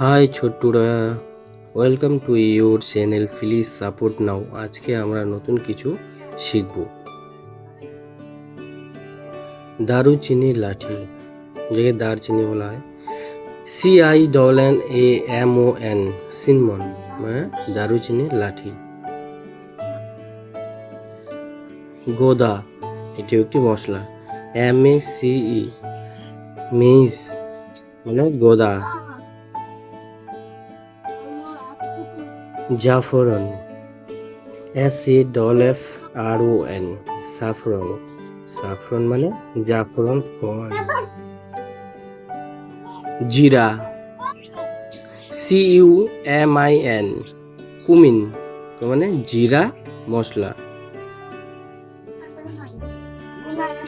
High ছোট্টুরা welcome to your channel please support now আজকে আমরা নতুন কিছু শিখব। দারুচিনি লাঠি যেটাকে দারচিনি বলা হয়। C I double N A M O N cinnamon মানে দারুচিনি লাঠি। গোদা এটি একটি মশলা। M A C E mace মানে গোদা। জাফরান S A double F R O N saffron saffron মানে জাফরন ফল। জিরা C U M I N cumin মানে জিরা, মশলা।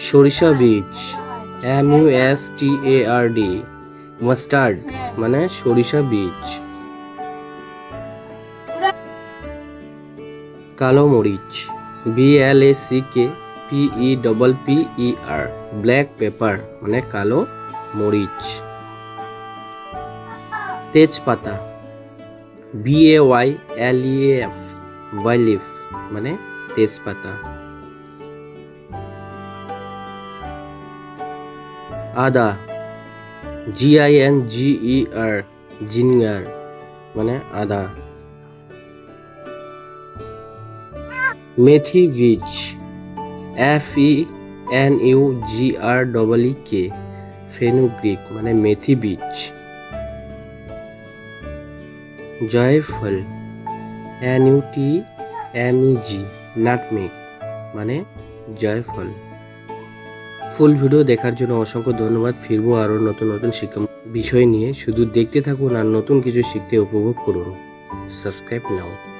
সরিষা বীজ M U S T A R D mustard মানে সরিষা বীজ। কালো মরিচ B L A C K P E double P E R black pepper মানে কালো মরিচ। তেজপাতা B A Y L E F bay leaf মানে তেজপাতা। আদা G I N G E R ginger মানে আদা। মেথি বীজ F E N U G R double E K fenugreek মানে মেথি বীজ জয়ফল N U T M E G nutmeg মানে জয়ফল ফুল ভিডিও দেখার জন্য অসংখ্য ধন্যবাদ। ফিরবো আরও নতুন নতুন শিক্ষা বিষয় নিয়ে। শুধু দেখতে থাকুন আর নতুন কিছু শিখতে উপভোগ করুন। সাবস্ক্রাইব নাও